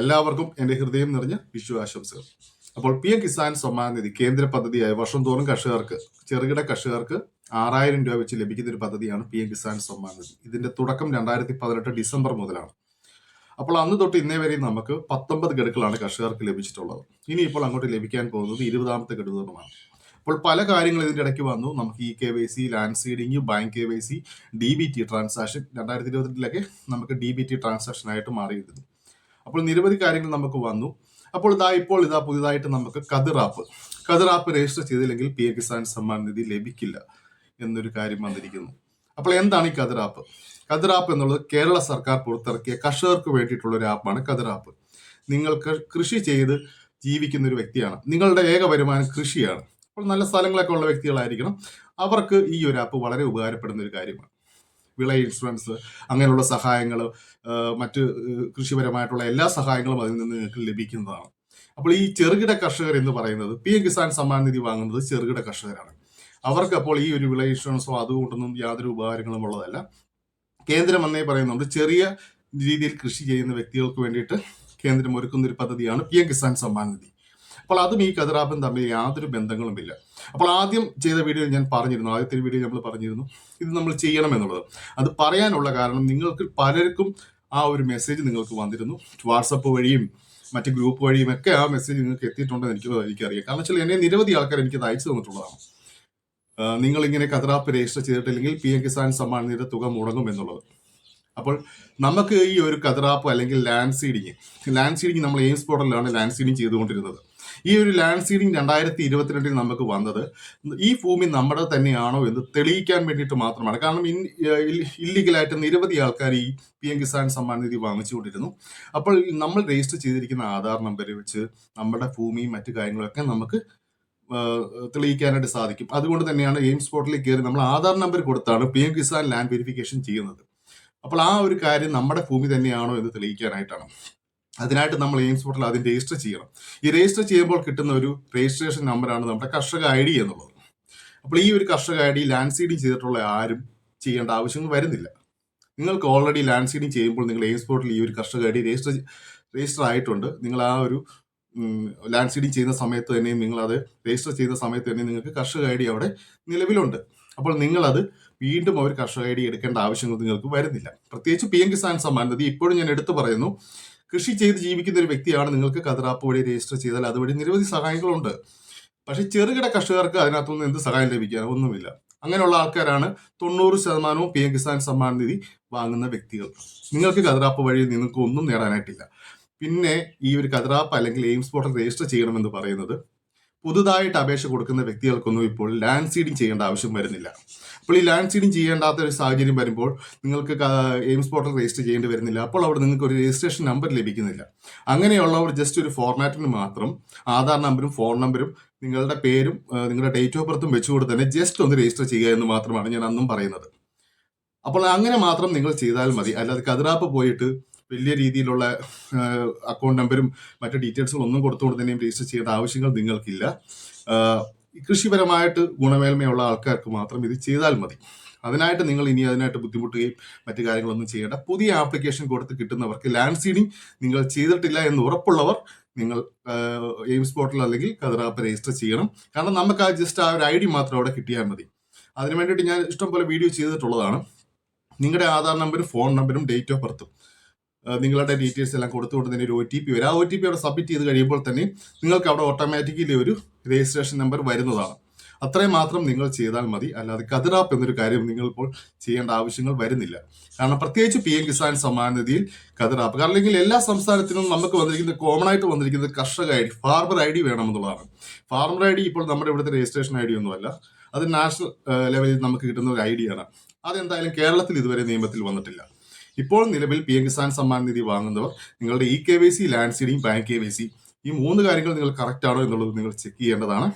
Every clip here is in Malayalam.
എല്ലാവർക്കും എന്റെ ഹൃദയം നിറഞ്ഞ വിഷു ആശംസകൾ. അപ്പോൾ പി എം കിസാൻ സമ്മാൻ നിധി കേന്ദ്ര പദ്ധതിയായ വർഷം തോറും കർഷകർക്ക് ചെറുകിട കർഷകർക്ക് ആറായിരം രൂപ വെച്ച് ലഭിക്കുന്ന ഒരു പദ്ധതിയാണ് പി എം കിസാൻ സമ്മാൻ നിധി. ഇതിന്റെ തുടക്കം രണ്ടായിരത്തി പതിനെട്ട് ഡിസംബർ മുതലാണ്. അപ്പോൾ അന്ന് തൊട്ട് ഇന്നേ വരെ നമുക്ക് പത്തൊമ്പത് ഗഡുക്കളാണ് കർഷകർക്ക് ലഭിച്ചിട്ടുള്ളത്. ഇനിയിപ്പോൾ അങ്ങോട്ട് ലഭിക്കാൻ പോകുന്നത് ഇരുപതാമത്തെ ഗഡുതമാണ് അപ്പോൾ പല കാര്യങ്ങൾ ഇതിന്റെ ഇടയ്ക്ക് വന്നു. നമുക്ക് E K Y C land seeding bank K Y C D B T transaction രണ്ടായിരത്തി ഇരുപത്തിലൊക്കെ നമുക്ക് ഡി ബി ടി ട്രാൻസാക്ഷൻ ആയിട്ട് മാറിയിരുന്നു അപ്പോൾ നിരവധി കാര്യങ്ങൾ നമുക്ക് വന്നു. അപ്പോൾ ഇതാ ഇപ്പോൾ ഇതാ പുതിയതായിട്ട് നമുക്ക് Kathir app. Kathir app register ചെയ്തില്ലെങ്കിൽ പി എം കിസാൻ സമ്മാൻ നിധി ലഭിക്കില്ല എന്നൊരു കാര്യം വന്നിരിക്കുന്നു. അപ്പോൾ എന്താണ് ഈ കതിർ ആപ്പ്? കതിർ ആപ്പ് എന്നുള്ളത് കേരള സർക്കാർ പുറത്തിറക്കിയ കർഷകർക്ക് വേണ്ടിയിട്ടുള്ള ഒരു ആപ്പാണ് കതിർ ആപ്പ്. നിങ്ങൾക്ക് കൃഷി ചെയ്ത് ജീവിക്കുന്ന ഒരു വ്യക്തിയാണ്. നിങ്ങളുടെ ഏക വരുമാനം കൃഷിയാണ്. അപ്പോൾ നല്ല സ്ഥലങ്ങളൊക്കെ ഉള്ള വ്യക്തികളായിരിക്കണം. അവർക്ക് ഈ ഒരു ആപ്പ് വളരെ ഉപകാരപ്പെടുന്ന ഒരു കാര്യമാണ്. വിള ഇൻഷുറൻസ് അങ്ങനെയുള്ള സഹായങ്ങൾ മറ്റ് കൃഷിപരമായിട്ടുള്ള എല്ലാ സഹായങ്ങളും അതിൽ നിന്ന് നിങ്ങൾക്ക് ലഭിക്കുന്നതാണ്. അപ്പോൾ ഈ ചെറുകിട കർഷകർ എന്ന് പറയുന്നത് പി എം കിസാൻ സമ്മാൻ നിധി വാങ്ങുന്നത് ചെറുകിട കർഷകരാണ്. അവർക്ക് അപ്പോൾ ഈ ഒരു വിള ഇൻഷുറൻസോ അതുകൊണ്ടൊന്നും യാതൊരു ഉപകാരങ്ങളും ഉള്ളതല്ല. കേന്ദ്രം എന്നേ പറയുന്നുണ്ട് ചെറിയ രീതിയിൽ കൃഷി ചെയ്യുന്ന വ്യക്തികൾക്ക് വേണ്ടിയിട്ട് കേന്ദ്രം ഒരുക്കുന്ന ഒരു പദ്ധതിയാണ് പി എം കിസാൻ സമ്മാൻ നിധി. അപ്പോൾ അതും ഈ കതിറാപ്പും തമ്മിൽ യാതൊരു ബന്ധങ്ങളുമില്ല. അപ്പോൾ ആദ്യം ചെയ്ത വീഡിയോ ഞാൻ പറഞ്ഞിരുന്നു. ആദ്യത്തെ വീഡിയോ നമ്മൾ പറഞ്ഞിരുന്നു. ഇത് നമ്മൾ ചെയ്യണം എന്നുള്ളത് അത് പറയാനുള്ള കാരണം നിങ്ങൾക്ക് പലർക്കും ആ ഒരു മെസ്സേജ് നിങ്ങൾക്ക് വന്നിരുന്നു. വാട്സപ്പ് വഴിയും മറ്റ് ഗ്രൂപ്പ് വഴിയും ഒക്കെ ആ മെസ്സേജ് നിങ്ങൾക്ക് എത്തിയിട്ടുണ്ടെന്ന് എനിക്ക് എനിക്കറിയാം. കാരണം വെച്ചാൽ എന്നെ നിരവധി ആൾക്കാർ എനിക്ക് അയച്ചു തന്നിട്ടുള്ളതാണ്. നിങ്ങൾ ഇങ്ങനെ കതിറാപ്പ് രജിസ്റ്റർ ചെയ്തിട്ടില്ലെങ്കിൽ പി എം കിസാൻ സമ്മാൻ നിധിയുടെ തുക മുടങ്ങും എന്നുള്ളത്. അപ്പോൾ നമുക്ക് ഈ ഒരു കതിറാപ്പ് അല്ലെങ്കിൽ ലാൻഡ് സീഡിങ് ലാൻഡ് സീഡിങ് നമ്മൾ എയിംസ് പോർട്ടലിലാണ് ലാൻഡ് സീഡിങ് ചെയ്തുകൊണ്ടിരുന്നത്. ഈ ഒരു ലാൻഡ് സീഡിങ് രണ്ടായിരത്തി ഇരുപത്തിരണ്ടിൽ നമുക്ക് വന്നത് ഈ ഭൂമി നമ്മുടെ തന്നെയാണോ എന്ന് തെളിയിക്കാൻ വേണ്ടിയിട്ട് മാത്രമാണ്. കാരണം ഇൻ ഇല്ലീഗലായിട്ട് നിരവധി ആൾക്കാർ ഈ പി എം കിസാൻ സമ്മാൻ നിധി വാങ്ങിച്ചുകൊണ്ടിരുന്നു. അപ്പോൾ നമ്മൾ രജിസ്റ്റർ ചെയ്തിരിക്കുന്ന ആധാർ നമ്പർ വെച്ച് നമ്മുടെ ഭൂമിയും മറ്റു കാര്യങ്ങളൊക്കെ നമുക്ക് തെളിയിക്കാനായിട്ട് സാധിക്കും. അതുകൊണ്ട് തന്നെയാണ് എയിംസ് പോർട്ടലിൽ കയറി നമ്മൾ ആധാർ നമ്പർ കൊടുത്താണ് P M Kisan land verification ചെയ്യുന്നത്. അപ്പോൾ ആ ഒരു കാര്യം നമ്മുടെ ഭൂമി തന്നെയാണോ എന്ന് തെളിയിക്കാനായിട്ടാണ്. അതിനായിട്ട് നമ്മൾ എയിംസ് പോർട്ടൽ ആദ്യം രജിസ്റ്റർ ചെയ്യണം. ഈ രജിസ്റ്റർ ചെയ്യുമ്പോൾ കിട്ടുന്ന ഒരു രജിസ്ട്രേഷൻ നമ്പറാണ് നമ്മുടെ കർഷക ഐ ഡി എന്നുള്ളത്. അപ്പോൾ ഈ ഒരു കർഷക ഐ ഡി ലാൻഡ് സീഡിങ് ചെയ്തിട്ടുള്ള ആരും ചെയ്യേണ്ട ആവശ്യങ്ങൾ വരുന്നില്ല. നിങ്ങൾക്ക് ഓൾറെഡി ലാൻഡ് സീഡിങ് ചെയ്യുമ്പോൾ നിങ്ങൾ എയിംസ് പോർട്ടൽ ഈ ഒരു കർഷക ഐ ഡി രജിസ്റ്റർ രജിസ്റ്റർ ആയിട്ടുണ്ട്. നിങ്ങൾ ആ ഒരു ലാൻഡ് സീഡിങ് ചെയ്യുന്ന സമയത്ത് തന്നെ നിങ്ങൾ അത് രജിസ്റ്റർ ചെയ്യുന്ന സമയത്ത് തന്നെ നിങ്ങൾക്ക് കർഷക ഐ ഡി അവിടെ നിലവിലുണ്ട്. അപ്പോൾ നിങ്ങളത് വീണ്ടും അവർ കർഷക ഐ ഡി എടുക്കേണ്ട ആവശ്യങ്ങൾ നിങ്ങൾക്ക് വരുന്നില്ല. പ്രത്യേകിച്ച് പി എം കിസാൻ സമ്മാൻ ഇപ്പോഴും ഞാൻ എടുത്തു പറയുന്നു. കൃഷി ചെയ്ത് ജീവിക്കുന്ന ഒരു വ്യക്തിയാണ് നിങ്ങൾക്ക് കതിറാപ്പ് വഴി രജിസ്റ്റർ ചെയ്താൽ അതുവഴി നിരവധി സഹായങ്ങളുണ്ട്. പക്ഷേ ചെറുകിട കർഷകർക്ക് അതിനകത്തുനിന്ന് എന്ത് സഹായം ലഭിക്കാൻ ഒന്നുമില്ല. അങ്ങനെയുള്ള ആൾക്കാരാണ് തൊണ്ണൂറ് ശതമാനവും പി എം കിസാൻ സമ്മാൻ നിധി വാങ്ങുന്ന വ്യക്തികൾ. നിങ്ങൾക്ക് കതിറാപ്പ് വഴി നിങ്ങൾക്ക് ഒന്നും നേടാനായിട്ടില്ല. പിന്നെ ഈ ഒരു കതിറാപ്പ് അല്ലെങ്കിൽ എയിംസ് പോർട്ടൽ രജിസ്റ്റർ ചെയ്യണമെന്ന് പറയുന്നത് പുതുതായിട്ട് അപേക്ഷ കൊടുക്കുന്ന വ്യക്തികൾക്കൊന്നും ഇപ്പോൾ ലാൻഡ് സീഡിങ് ചെയ്യേണ്ട ആവശ്യം വരുന്നില്ല. അപ്പോൾ ഈ ലാൻഡ് സീഡിങ് ചെയ്യേണ്ടാത്ത ഒരു സാഹചര്യം വരുമ്പോൾ നിങ്ങൾക്ക് എയിംസ് പോർട്ടൽ രജിസ്റ്റർ ചെയ്യേണ്ടി വരുന്നില്ല. അപ്പോൾ അവിടെ നിങ്ങൾക്ക് ഒരു രജിസ്ട്രേഷൻ നമ്പർ ലഭിക്കുന്നില്ല. അങ്ങനെയുള്ളവർ ജസ്റ്റ് ഒരു ഫോർമാറ്റിന് മാത്രം ആധാർ നമ്പറും ഫോൺ നമ്പറും നിങ്ങളുടെ പേരും നിങ്ങളുടെ ഡേറ്റ് ഓഫ് ബർത്തും വെച്ചുകൊണ്ട് തന്നെ ജസ്റ്റ് ഒന്ന് രജിസ്റ്റർ ചെയ്യുക എന്ന് മാത്രമാണ് ഞാൻ അന്നും പറയുന്നത്. അപ്പോൾ അങ്ങനെ മാത്രം നിങ്ങൾ ചെയ്താൽ മതി. അല്ലാതെ കതിരാപ്പ് പോയിട്ട് വലിയ രീതിയിലുള്ള അക്കൗണ്ട് നമ്പരും മറ്റു ഡീറ്റെയിൽസുകളും ഒന്നും കൊടുത്തു കൊടുത്തതിനെയും രജിസ്റ്റർ ചെയ്യേണ്ട ആവശ്യങ്ങൾ നിങ്ങൾക്കില്ല. കൃഷിപരമായിട്ട് ഗുണമേന്മയുള്ള ആൾക്കാർക്ക് മാത്രം ഇത് ചെയ്താൽ മതി. അതിനായിട്ട് നിങ്ങൾ ഇനി അതിനായിട്ട് ബുദ്ധിമുട്ടുകയും മറ്റു കാര്യങ്ങളൊന്നും ചെയ്യേണ്ട. പുതിയ ആപ്ലിക്കേഷൻ കൊടുത്ത് കിട്ടുന്നവർക്ക് ലാൻഡ് സീഡിങ് നിങ്ങൾ ചെയ്തിട്ടില്ല എന്ന് ഉറപ്പുള്ളവർ നിങ്ങൾ എയിംസ് പോർട്ടൽ അല്ലെങ്കിൽ കതിറാപ്പ് രജിസ്റ്റർ ചെയ്യണം. കാരണം നമുക്ക് ആ ജസ്റ്റ് ആ ഒരു ഐ ഡി മാത്രം അവിടെ കിട്ടിയാൽ മതി. അതിനു വേണ്ടിയിട്ട് ഞാൻ ഇഷ്ടംപോലെ വീഡിയോ ചെയ്തിട്ടുള്ളതാണ്. നിങ്ങളുടെ ആധാർ നമ്പരും ഫോൺ നമ്പരും ഡേറ്റ് ഓഫ് ബർത്തും നിങ്ങളുടെ ഡീറ്റെയിൽസ് എല്ലാം കൊടുത്തുകൊണ്ട് തന്നെ ഒരു ഒ ടി പി വരും. ആ ഒ ടി പി അവിടെ സബ്മിറ്റ് ചെയ്ത് കഴിയുമ്പോൾ തന്നെ നിങ്ങൾക്ക് അവിടെ ഓട്ടോമാറ്റിക്കലി ഒരു രജിസ്ട്രേഷൻ നമ്പർ വരുന്നതാണ്. അത്രയും മാത്രം നിങ്ങൾ ചെയ്താൽ മതി. അല്ലാതെ കതിറാപ്പ് എന്നൊരു കാര്യം നിങ്ങൾ ഇപ്പോൾ ചെയ്യേണ്ട ആവശ്യങ്ങൾ വരുന്നില്ല. കാരണം പ്രത്യേകിച്ച് പി എം കിസാൻ സമ്മാൻ നിധിയിൽ കാരണം അല്ലെങ്കിൽ എല്ലാ സംസ്ഥാനത്തിനും നമുക്ക് വന്നിരിക്കുന്ന കോമൺ ആയിട്ട് വന്നിരിക്കുന്നത് കർഷക I D farmer I D വേണമെന്നുള്ളതാണ്. Farmer I D ഇപ്പോൾ നമ്മുടെ ഇവിടുത്തെ രജിസ്ട്രേഷൻ ഐ ഡി ഒന്നുമല്ല. അത് നാഷണൽ ലെവലിൽ നമുക്ക് കിട്ടുന്ന ഒരു ഐ ഡിയാണ് അതെന്തായാലും കേരളത്തിൽ ഇതുവരെ നിയമത്തിൽ വന്നിട്ടില്ല. ഇപ്പോൾ നിലവിൽ പി എം കിസാൻ സമ്മാൻ നിധി വാങ്ങുന്നവർ നിങ്ങളുടെ E K Y C land seeding bank K Y C ഈ മൂന്ന് കാര്യങ്ങൾ നിങ്ങൾ കറക്റ്റ് ആണോ എന്നുള്ളത് നിങ്ങൾ ചെക്ക് ചെയ്യേണ്ടതാണ്.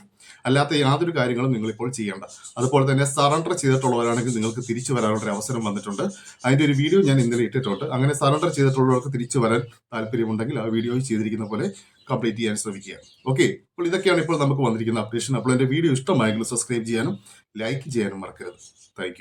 അല്ലാത്ത യാതൊരു കാര്യങ്ങളും നിങ്ങൾ ഇപ്പോൾ ചെയ്യേണ്ട. അതുപോലെ തന്നെ സറണ്ടർ ചെയ്തിട്ടുള്ളവരാണെങ്കിൽ നിങ്ങൾക്ക് തിരിച്ചു വരാനുള്ള അവസരം വന്നിട്ടുണ്ട്. അതിന്റെ ഒരു വീഡിയോ ഞാൻ ഇന്നലെ ഇട്ടിട്ടുണ്ട്. അങ്ങനെ സറണ്ടർ ചെയ്തിട്ടുള്ളവർക്ക് തിരിച്ചു വരാൻ താല്പര്യമുണ്ടെങ്കിൽ ആ വീഡിയോ ചെയ്തിരിക്കുന്ന പോലെ കംപ്ലീറ്റ് ചെയ്യാൻ ശ്രമിക്കുക. ഓക്കെ അപ്പോൾ ഇതൊക്കെയാണ് ഇപ്പോൾ നമുക്ക് വന്നിരിക്കുന്ന അപ്ഡേഷൻ അപ്പോൾ എന്റെ വീഡിയോ ഇഷ്ടമായെങ്കിൽ സബ്സ്ക്രൈബ് ചെയ്യാനും ലൈക്ക് ചെയ്യാനും മറക്കരുത്. താങ്ക്